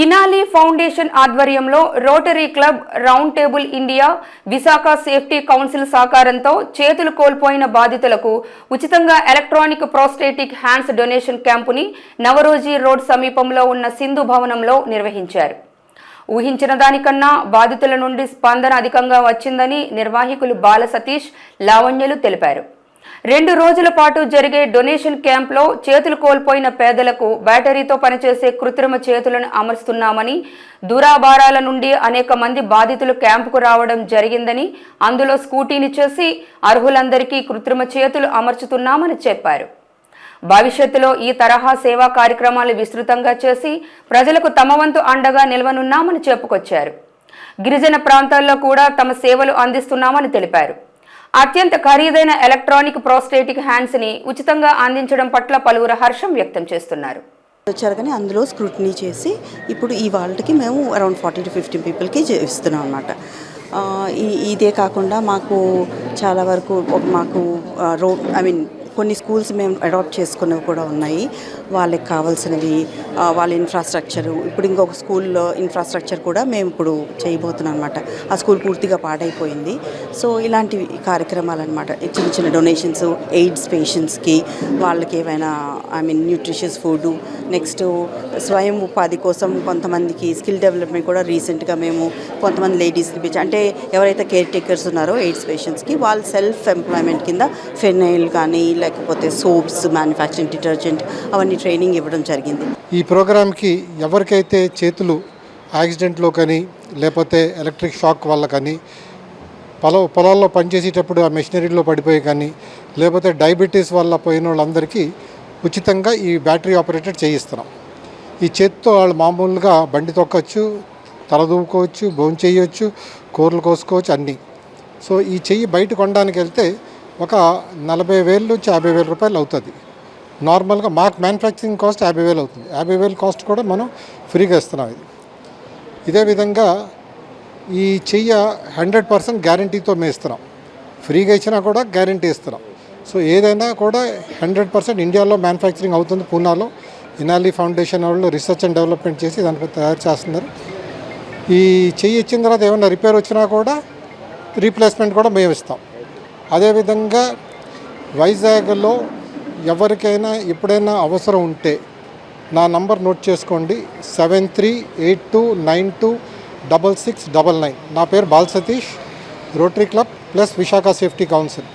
Inali foundation ఆధ్వర్యంలో rotary club round table India Visakha safety council సహకారంతో చేతులు కోల్పోయిన బాధితులకు ఉచితంగా ఎలక్ట్రానిక్ ప్రోస్టేటిక్ హ్యాండ్స్ డొనేషన్ క్యాంపుని నవరోజీ రోడ్ సమీపంలో ఉన్న సింధు భవనంలో నిర్వహించారు. ఊహించిన దానికన్నా బాధితుల నుండి స్పందన అధికంగా వచ్చిందని నిర్వాహకులు బాల సతీష్ లావణ్యలు తెలిపారు. రెండు రోజుల పాటు జరిగే డొనేషన్ క్యాంప్లో చేతులు కోల్పోయిన పేదలకు బ్యాటరీతో పనిచేసే కృత్రిమ చేతులను అమరుస్తున్నామని దూరాభారాల నుండి అనేక మంది బాధితులు క్యాంపుకు రావడం జరిగిందని అందులో స్కూటీని చేసి అర్హులందరికీ కృత్రిమ చేతులు అమర్చుతున్నామని చెప్పారు. భవిష్యత్తులో ఈ తరహా సేవా కార్యక్రమాలు విస్తృతంగా చేసి ప్రజలకు తమ వంతు అండగా నిల్వనున్నామని చెప్పుకొచ్చారు. గిరిజన ప్రాంతాల్లో కూడా తమ సేవలు అందిస్తున్నామని తెలిపారు. అత్యంత ఖరీదైన ఎలక్ట్రానిక్ ప్రోస్టేటిక్ హ్యాండ్స్ని ఉచితంగా అందించడం పట్ల పలువురు హర్షం వ్యక్తం చేస్తున్నారు. వచ్చారు కానీ అందులో స్క్రూటినీ చేసి ఇప్పుడు ఈ వాళ్ళకి మేము అరౌండ్ ఫార్టీ టు ఫిఫ్టీ పీపుల్కి ఇస్తున్నాం అనమాట ఇదే కాకుండా మాకు చాలా వరకు మాకు రో ఐ మీన్ కొన్ని స్కూల్స్ మేము అడాప్ట్ చేసుకున్నవి కూడా ఉన్నాయి. వాళ్ళకి కావాల్సినవి వాళ్ళ ఇన్ఫ్రాస్ట్రక్చర్ ఇప్పుడు ఇంకొక స్కూల్లో ఇన్ఫ్రాస్ట్రక్చర్ కూడా మేము ఇప్పుడు చేయబోతున్నాం అనమాట ఆ స్కూల్ పూర్తిగా పాడైపోయింది. సో ఇలాంటి కార్యక్రమాలు అనమాట చిన్న చిన్న డొనేషన్స్ ఎయిడ్స్ పేషెంట్స్కి వాళ్ళకి ఏమైనా I mean nutritious food next స్వయం ఉపాధి కోసం కొంతమందికి స్కిల్ డెవలప్మెంట్ కూడా రీసెంట్గా మేము కొంతమంది లేడీస్ని పిలిచి అంటే ఎవరైతే కేర్ టేకర్స్ ఉన్నారో ఎయిడ్స్ పేషెంట్స్కి వాళ్ళు సెల్ఫ్ ఎంప్లాయ్మెంట్ కింద ఫెనైల్ కానీ లేకపోతే సోప్స్ మ్యానుఫ్యాక్చరింగ్ డిటర్జెంట్ అవన్నీ ట్రైనింగ్ ఇవ్వడం జరిగింది. ఈ ప్రోగ్రామ్కి ఎవరికైతే చేతులు యాక్సిడెంట్లో కానీ లేకపోతే ఎలక్ట్రిక్ షాక్ వల్ల కానీ పొల పొలాల్లో పనిచేసేటప్పుడు ఆ మెషినరీలో పడిపోయి కానీ లేకపోతే డయాబెటీస్ వల్ల పోయిన వాళ్ళందరికీ ఉచితంగా ఈ బ్యాటరీ ఆపరేటెడ్ చేయిస్తున్నాం. ఈ చేతితో వాళ్ళు మామూలుగా బండి తొక్కచ్చు తల దూకోవచ్చు భోజనం చేయొచ్చు కూరలు కోసుకోవచ్చు అన్నీ. సో ఈ చెయ్యి బయట కొనడానికి వెళ్తే ఒక నలభై వేలు నుంచి యాభై వేల రూపాయలు అవుతుంది. నార్మల్గా మాకు మ్యానుఫ్యాక్చరింగ్ కాస్ట్ యాభై వేలు అవుతుంది. యాభై వేలు కాస్ట్ కూడా మనం ఫ్రీగా ఇస్తున్నాం ఇది. ఇదే విధంగా ఈ చెయ్య హండ్రెడ్ పర్సెంట్ గ్యారంటీతో మేము ఇస్తున్నాం. ఫ్రీగా ఇచ్చినా కూడా గ్యారంటీ ఇస్తున్నాం. సో ఏదైనా కూడా హండ్రెడ్ పర్సెంట్ ఇండియాలో మ్యానుఫ్యాక్చరింగ్ అవుతుంది పూనాలో. ఇనాలి ఫౌండేషన్ వాళ్ళు రీసెర్చ్ అండ్ డెవలప్మెంట్ చేసి దానిపై తయారు చేస్తున్నారు. ఈ చెయ్యి ఇచ్చిన తర్వాత ఏమైనా రిపేర్ వచ్చినా కూడా రీప్లేస్మెంట్ కూడా మేము ఇస్తాం. అదేవిధంగా వైజాగ్లో ఎవరికైనా ఎప్పుడైనా అవసరం ఉంటే నా నంబర్ నోట్ చేసుకోండి. Seven three eight two nine two double six double nine. నా పేరు Bal Satish rotary club plus Visakha safety council.